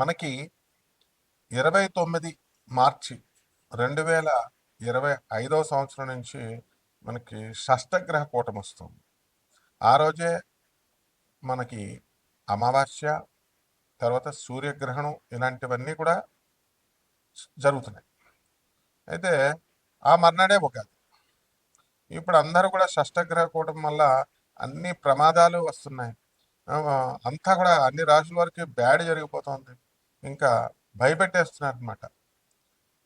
మనకి ఇరవై తొమ్మిది మార్చి రెండు వేల ఇరవై ఐదవ సంవత్సరం నుంచి మనకి షష్టగ్రహ కూటం వస్తుంది. ఆ రోజే మనకి అమావాస్య తర్వాత సూర్యగ్రహణం ఇలాంటివన్నీ కూడా జరుగుతున్నాయి. అయితే ఆ మర్నాడే ఉగాది. ఇప్పుడు అందరూ కూడా షష్టగ్రహ కూటం వల్ల అన్ని ప్రమాదాలు వస్తున్నాయి. అంతా కూడా అన్ని రాశుల వరకు బ్యాడ్ జరిగిపోతుంది. ఇంకా భయపెట్టేస్తున్నారనమాట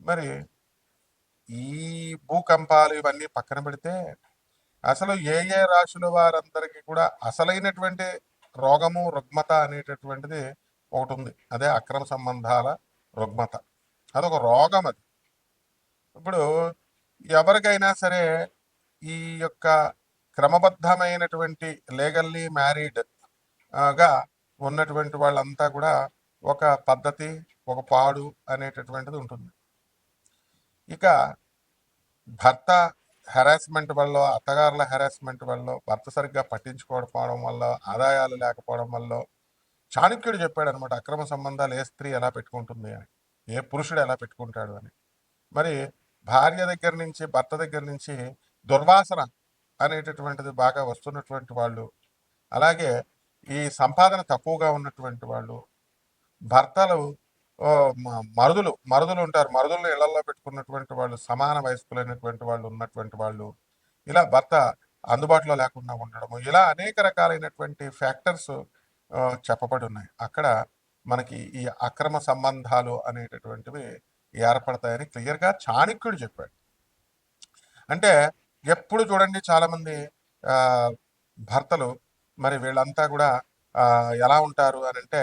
మరి ఈ భూకంపాలు ఇవన్నీ పక్కన పెడితే అసలు ఏ ఏ రాశుల వారందరికీ కూడా అసలైనటువంటి రోగము రుగ్మత అనేటటువంటిది ఒకటి ఉంది అదే అక్రమ సంబంధాల రుగ్మత. అదొక రోగం అది. ఇప్పుడు ఎవరికైనా సరే ఈ యొక్క క్రమబద్ధమైనటువంటి లీగల్లీ మ్యారీడ్గా ఉన్నటువంటి వాళ్ళంతా కూడా ఒక పద్ధతి ఒక పాడు అనేటటువంటిది ఉంటుంది. ఇక భర్త హెరాస్మెంట్ వల్ల అత్తగారుల హెరాస్మెంట్ వల్ల భర్త సరిగ్గా పట్టించుకోకపోవడం వల్ల ఆదాయాలు లేకపోవడం వల్ల చాణక్యుడు చెప్పాడు అనమాట అక్రమ సంబంధాలు ఏ స్త్రీ ఎలా పెట్టుకుంటుంది అని ఏ పురుషుడు ఎలా పెట్టుకుంటాడు అని. మరి భార్య దగ్గర నుంచి భర్త దగ్గర నుంచి దుర్వాసన అనేటటువంటిది బాగా వస్తున్నటువంటి వాళ్ళు అలాగే ఈ సంపాదన తక్కువగా ఉన్నటువంటి వాళ్ళు భర్తలు మరుదులు మరుదులు ఉంటారు. మరుదులను ఇళ్ళలో పెట్టుకున్నటువంటి వాళ్ళు సమాన వయస్కులైనటువంటి వాళ్ళు ఉన్నటువంటి వాళ్ళు ఇలా భర్త అందుబాటులో లేకుండా ఉండడము ఇలా అనేక రకాలైనటువంటి ఫ్యాక్టర్స్ చెప్పబడి ఉన్నాయి. అక్కడ మనకి ఈ అక్రమ సంబంధాలు అనేటటువంటివి ఏర్పడతాయని క్లియర్గా చాణక్యుడు చెప్పాడు. అంటే ఎప్పుడు చూడండి చాలామంది భర్తలు మరి వీళ్ళంతా కూడా ఎలా ఉంటారు అని అంటే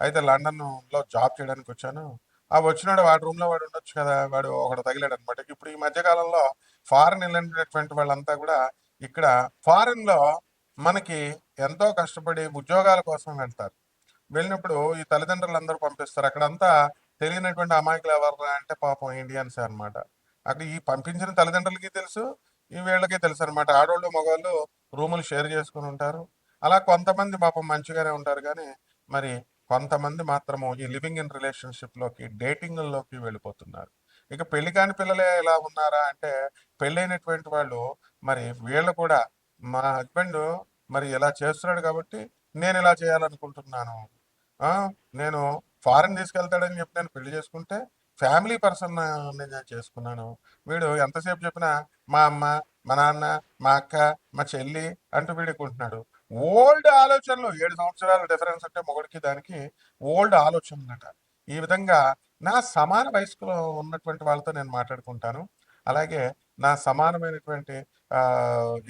అయితే లండన్లో జాబ్ చేయడానికి వచ్చాను. ఆ వచ్చినాడు వాడి రూమ్లో వాడు ఉండొచ్చు కదా వాడు ఒకడు తగిలాడు అనమాట ఇప్పుడు ఈ మధ్యకాలంలో ఫారెన్ వెళ్ళినటువంటి వాళ్ళంతా కూడా ఇక్కడ ఫారెన్లో మనకి ఎంతో కష్టపడి ఉద్యోగాల కోసం వెళ్తారు. వెళ్ళినప్పుడు ఈ తల్లిదండ్రులు అందరూ పంపిస్తారు. అక్కడంతా తెలియనటువంటి అమాయకులు ఎవరు అంటే పాపం ఇండియన్స్ అనమాట అక్కడ ఈ పంపించిన తల్లిదండ్రులకి తెలుసు ఈ వీళ్ళకి తెలుసు అనమాట ఆడవాళ్ళు మగవాళ్ళు రూములు షేర్ చేసుకుని ఉంటారు. అలా కొంతమంది పాపం మంచిగానే ఉంటారు కానీ మరి కొంతమంది మాత్రము ఈ లివింగ్ ఇన్ రిలేషన్షిప్లోకి డేటింగ్లోకి వెళ్ళిపోతున్నారు. ఇక పెళ్ళి కాని పిల్లలే ఎలా ఉన్నారా అంటే పెళ్ళైనటువంటి వాళ్ళు మరి వీళ్ళు కూడా మా హస్బెండ్ మరి ఇలా చేస్తున్నాడు కాబట్టి నేను ఇలా చేయాలనుకుంటున్నాను. నేను ఫారెన్ తీసుకెళ్తాడని చెప్పి నేను పెళ్ళి చేసుకుంటే ఫ్యామిలీ పర్సన్ నేను చేసుకున్నాను. వీడు ఎంతసేపు చెప్పినా మా అమ్మ మా నాన్న మా అక్క మా చెల్లి అంటూ వీడుకుంటున్నాడు ఓల్డ్ ఆలోచనలు ఏడు సంవత్సరాల డిఫరెన్స్ అంటే మొగుడికి దానికి ఓల్డ్ ఆలోచనలట ఈ విధంగా నా సమాన వయస్కులో ఉన్నటువంటి వాళ్ళతో నేను మాట్లాడుకుంటాను. అలాగే నా సమానమైనటువంటి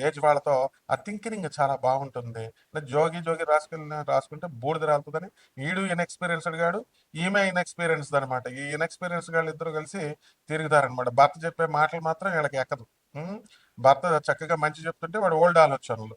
ఏజ్ వాళ్ళతో ఆ థింకింగ్ చాలా బాగుంటుంది. జోగి జోగి రాసుకుని రాసుకుంటే బూడిద రాలుతుందని ఈడు ఇన్ఎక్స్పీరియన్స్డ్ గాడు ఈమె ఇన్ఎక్స్పీరియన్స్డ్ అనమాట ఈ ఇన్ఎక్స్పీరియన్స్ గాళ్ళు ఇద్దరు కలిసి తిరుగుతారనమాట భర్త చెప్పే మాటలు మాత్రం వీళ్ళకి ఎక్కదు. భర్త చక్కగా మంచి చెప్తుంటే వాడు ఓల్డ్ ఆలోచనలు.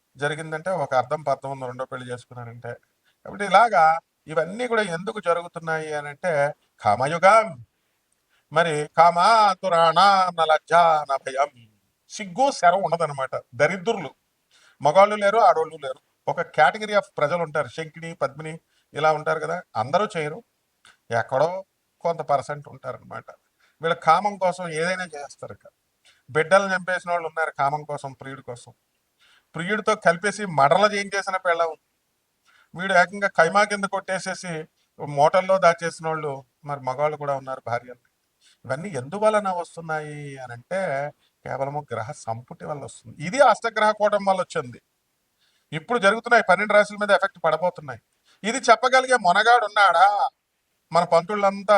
జరిగిందంటే ఒక అర్థం పర్థం ఉంది రెండో పెళ్ళి చేసుకున్నారంటే కాబట్టి ఇలాగా ఇవన్నీ కూడా ఎందుకు జరుగుతున్నాయి అని అంటే కామయుగం. మరి కామాతురాణ లజ్జ నా భయం సిగ్గు శరం ఉండదన్నమాట. దరిద్రులు. మగాళ్ళు లేరు ఆడోళ్ళు లేరు. ఒక కేటగిరీ ఆఫ్ ప్రజలు ఉంటారు శంకిని పద్మిని ఇలా ఉంటారు కదా. అందరూ చేయరు. ఎక్కడో కొంత పర్సెంట్ ఉంటారనమాట వీళ్ళ కామం కోసం ఏదైనా చేస్తారు ఇక. బిడ్డలు చంపేసిన వాళ్ళు ఉన్నారు కామం కోసం ప్రియుడి కోసం. ప్రియుడితో కలిపేసి మడల చేయించేసిన పెళ్ళం. వీడు ఏకంగా కైమా కింద కొట్టేసేసి మోటల్లో దాచేసిన వాళ్ళు మరి మగవాళ్ళు కూడా ఉన్నారు భార్యలు. ఇవన్నీ ఎందువలన వస్తున్నాయి అని అంటే కేవలము గ్రహ సంపుటి వల్ల వస్తుంది. ఇది అష్టగ్రహ కూటం వల్ల వచ్చింది. ఇప్పుడు జరుగుతున్నాయి పన్నెండు రాశుల మీద ఎఫెక్ట్ పడబోతున్నాయి. ఇది చెప్పగలిగే మొనగాడు ఉన్నాడా మన పంతుళ్ళంతా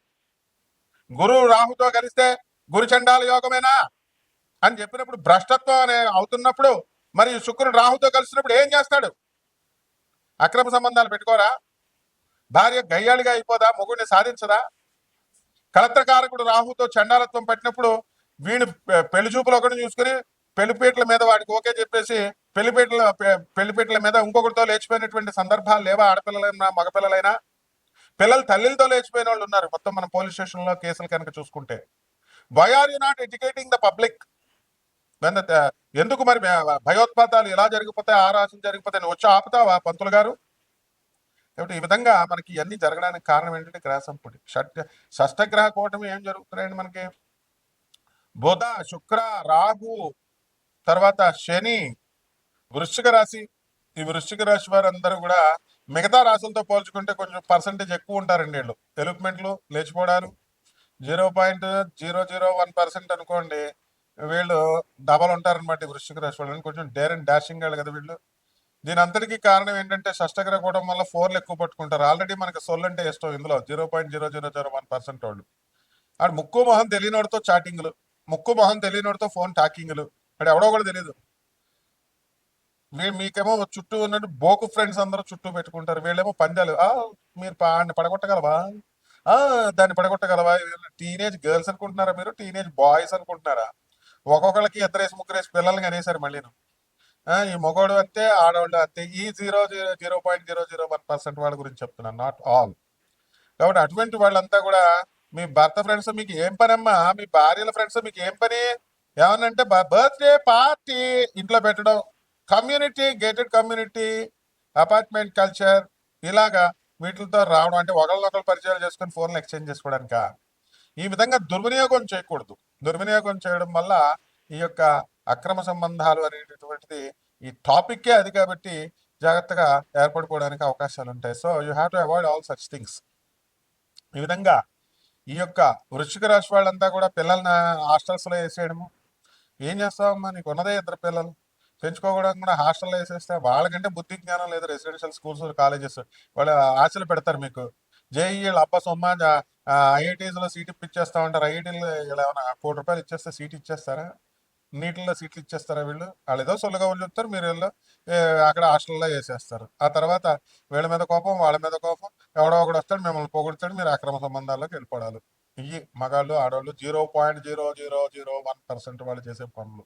గురువు రాహుతో కలిస్తే గురు చండాల యోగమేనా? అని చెప్పినప్పుడు భ్రష్టత్వం అనే అవుతున్నప్పుడు మరి శుక్రుడు రాహుతో కలిసినప్పుడు ఏం చేస్తాడు? అక్రమ సంబంధాలు పెట్టుకోరా? భార్య గయ్యాళిగా అయిపోదా? మొగుడిని సాధించదా? కలత్రకారకుడు రాహుతో చండాలత్వం పట్టినప్పుడు వీడు పెళ్ళి చూపులు ఒకటి చూసుకుని పెళ్ళిపీటల మీద వాడికి ఓకే చెప్పేసి పెళ్ళిపీటల పెళ్ళిపీటల మీద ఇంకొకరితో లేచిపోయినటువంటి సందర్భాలు లేవా? ఆడపిల్లలైనా మగపిల్లలైనా? పిల్లలు తల్లితో లేచిపోయిన వాళ్ళు ఉన్నారు. మొత్తం మన పోలీస్ స్టేషన్లో కేసులు కనుక చూసుకుంటే. Why are you not educating the public ఎందుకు మరి భయోత్పాతాలు ఎలా జరిగిపోతాయి ఆ రాశులు జరిగిపోతాయి వచ్చి ఆపుతావా పంతులు గారు? కాబట్టి ఈ విధంగా మనకి ఇవన్నీ జరగడానికి కారణం ఏంటంటే గ్రహ సంపుటి షట్ షష్టగ్రహ కూటమి ఏం జరుగుతున్నాయండి మనకి? బుధ శుక్ర రాహు తర్వాత శని వృశ్చిక రాశి. ఈ వృశ్చిక రాశి వారందరూ కూడా మిగతా రాసులతో పోల్చుకుంటే కొంచెం పర్సంటేజ్ ఎక్కువ ఉంటారండి వీళ్ళు. ఎలిప్మెంట్లు లేచిపోవడాలు zero point zero zero one percent అనుకోండి వీళ్ళు డబల్ ఉంటారనమాట ఈ వృశ్చిక రాశి వాళ్ళు కొంచెం డేర్ అండ్ డాషింగ్ వాళ్ళు కదా వీళ్ళు. దీని అంతటికీ కారణం ఏంటంటే షష్టగ్ర కూడా వల్ల ఫోర్లు ఎక్కువ పట్టుకుంటారు. ఆల్రెడీ మనకి సొల్ అంటే ఇష్టం ఇందులో. Zero point zero zero zero one percent వాళ్ళు. ఆడు ముక్కు మొహం తెలియనోడితో చాటింగ్లు ముక్కు మొహం తెలియనోడితో ఫోన్ టాకింగ్లు అక్కడ ఎవడో కూడా తెలియదు మీకేమో చుట్టూ ఉన్నట్టు బోకు ఫ్రెండ్స్ అందరూ చుట్టూ పెట్టుకుంటారు. వీళ్ళేమో పందాలు. ఆ మీరు పాడిని పడగొట్టగలవా? ఆ దాన్ని పడగొట్టగలవా? టీనేజ్ గర్ల్స్ అనుకుంటున్నారా మీరు? టీనేజ్ బాయ్స్ అనుకుంటున్నారా? ఒక్కొక్కళ్ళకి ఇద్దరేసి ముగ్గురేసి పిల్లల్ని అనేసారు మళ్ళీ ఈ మగవాడు అంతే ఆడవాళ్ళు అంతే ఈ zero zero zero point zero zero one percent వాళ్ళ గురించి చెప్తున్నాను నాట్ ఆల్. కాబట్టి అటువంటి వాళ్ళంతా కూడా మీ భర్త ఫ్రెండ్స్ మీకు ఏం పని అమ్మా మీ భార్యల ఫ్రెండ్స్ మీకు ఏం పని? ఏమనంటే బర్త్డే పార్టీ! ఇంట్లో పెట్టడం community gated community apartment culture ఇలాగా వీటితో రావడం అంటే ఒకరినొకరు పరిచయాలు చేసుకుని ఫోన్లు ఎక్స్చేంజ్ చేసుకోవడానిక? ఈ విధంగా దుర్వినియోగం చేయకూడదు. దుర్వినియోగం చేయడం వల్ల ఈ యొక్క అక్రమ సంబంధాలు అనేటటువంటిది ఈ టాపిక్కే అది కాబట్టి జాగ్రత్తగా ఏర్పడిపోవడానికి అవకాశాలు ఉంటాయి so you have to avoid all such things. ఈ విధంగా ఈ యొక్క వృశ్చిక రాశి వాళ్ళంతా కూడా పిల్లల్ని హాస్టల్స్లో వేసేయడము. ఏం చేస్తామమ్మా నీకు ఉన్నదే ఇద్దరు పిల్లలు. పెంచుకోవడానికి కూడా హాస్టల్లో వేసేస్తే వాళ్ళకంటే బుద్ధి జ్ఞానం లేదు రెసిడెన్షియల్ స్కూల్స్ కాలేజెస్. వాళ్ళు ఆశలు పెడతారు మీకు. జేఈ అబ్బా సొమ్మ ఐఐటీస్లో సీట్ ఇప్పించేస్తా ఉంటారు. ఐఐటీలో ఏమైనా కోటి రూపాయలు ఇచ్చేస్తే సీట్ ఇచ్చేస్తారా? నీటిలో సీట్లు ఇచ్చేస్తారా వీళ్ళు? వాళ్ళు ఏదో సొల్లుగా వాళ్ళు చెప్తారు మీరు వీళ్ళు అక్కడ హాస్టల్లో వేసేస్తారు. ఆ తర్వాత వీళ్ళ మీద కోపం వాళ్ళ మీద కోపం ఎవడో ఒకడు వస్తాడు మిమ్మల్ని పొగుడుతాడు మీరు అక్రమ సంబంధాల్లోకి వెళ్ళిపోవడాలు. ఇవి మగాళ్ళు ఆడవాళ్ళు zero point zero zero zero one percent వాళ్ళు చేసే పనులు.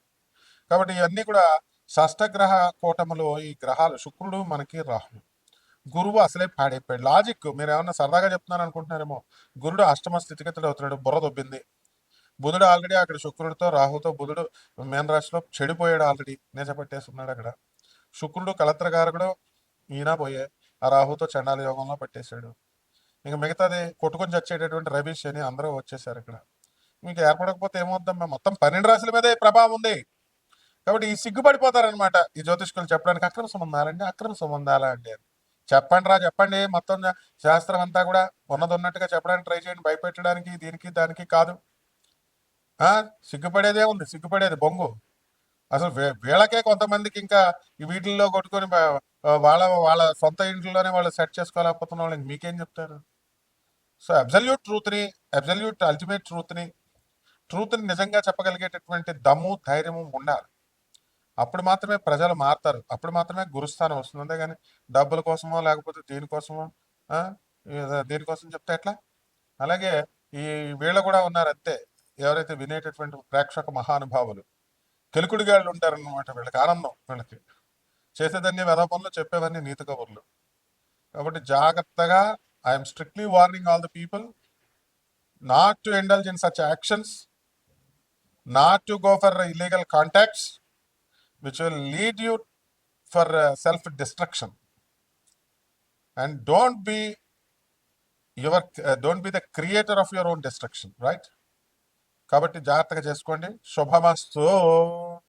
కాబట్టి ఇవన్నీ కూడా షష్టగ్రహ కూటములో ఈ గ్రహాలు శుక్రుడు మనకి రాహులు గురువు అసలే పాడైపోయాడు. లాజిక్ మీరు ఏమన్నా సరదాగా చెప్తున్నారు అనుకుంటున్నారేమో. గురుడు అష్టమ స్థితిగతులు అవుతున్నాడు. బుర్ర దొబ్బింది. బుధుడు ఆల్రెడీ అక్కడ శుక్రుడితో రాహుతో బుధుడు మేన్ రాశిలో చెడిపోయాడు ఆల్రెడీ. నేచపట్టేస్తున్నాడు అక్కడ. శుక్రుడు కలత్రగారకుడు ఈయన పోయే. ఆ రాహుతో చండాల యోగంలో పట్టేశాడు. ఇంకా మిగతాది కొట్టుకొని చచ్చేటటువంటి రవి శని అందరూ వచ్చేసారు ఇక్కడ. మీకు ఏర్పడకపోతే ఏమవుద్దాం? మొత్తం పన్నెండు రాశుల మీదే ప్రభావం ఉంది. కాబట్టి ఈ సిగ్గుపడిపోతారనమాట ఈ జ్యోతిష్కులు చెప్పడానికి అక్రమ సంబంధాలండి అక్రమ సంబంధాలా అండి చెప్పండి రా చెప్పండి. మొత్తం శాస్త్రం అంతా కూడా ఉన్నది ఉన్నట్టుగా చెప్పడానికి ట్రై చేయండి. భయపెట్టడానికి దీనికి దానికి కాదు. సిగ్గుపడేదే ఉంది. సిగ్గుపడేది బొంగు. అసలు వీళ్ళకే కొంతమందికి ఇంకా వీటిల్లో కొట్టుకొని వాళ్ళ వాళ్ళ సొంత ఇంట్లోనే వాళ్ళు సెట్ చేసుకోలేకపోతున్న వాళ్ళకి మీకేం చెప్తారు? సో అబ్జల్యూట్ ట్రూత్ని అబ్జల్యూట్ అల్టిమేట్ ట్రూత్ని ట్రూత్ని నిజంగా చెప్పగలిగేటటువంటి దమ్ము ధైర్యము ఉండాలి. అప్పుడు మాత్రమే ప్రజలు మారుతారు. అప్పుడు మాత్రమే గురుస్థానం వస్తుంది. అంతేగాని డబ్బుల కోసమో లేకపోతే దీనికోసమో దీనికోసం చెప్తే ఎట్లా? అలాగే ఈ వీళ్ళు కూడా ఉన్నారు అంతే. ఎవరైతే వినేటటువంటి ప్రేక్షక మహానుభావులు కెలుకుడిగాళ్ళు ఉంటారన్నమాట వీళ్ళకి ఆనందం వీళ్ళకి. చేసేదన్నీ వెధ పనులు చెప్పేవన్నీ నీతి కబుర్లు. కాబట్టి జాగ్రత్తగా I'm strictly warning all the people not to indulge in such actions not to go for illegal contacts which will lead you for uh, self destruction and don't be your uh, don't be the creator of your own destruction right కాబట్టి జాగ్రత్తగా చేసుకోండి శుభమస్తు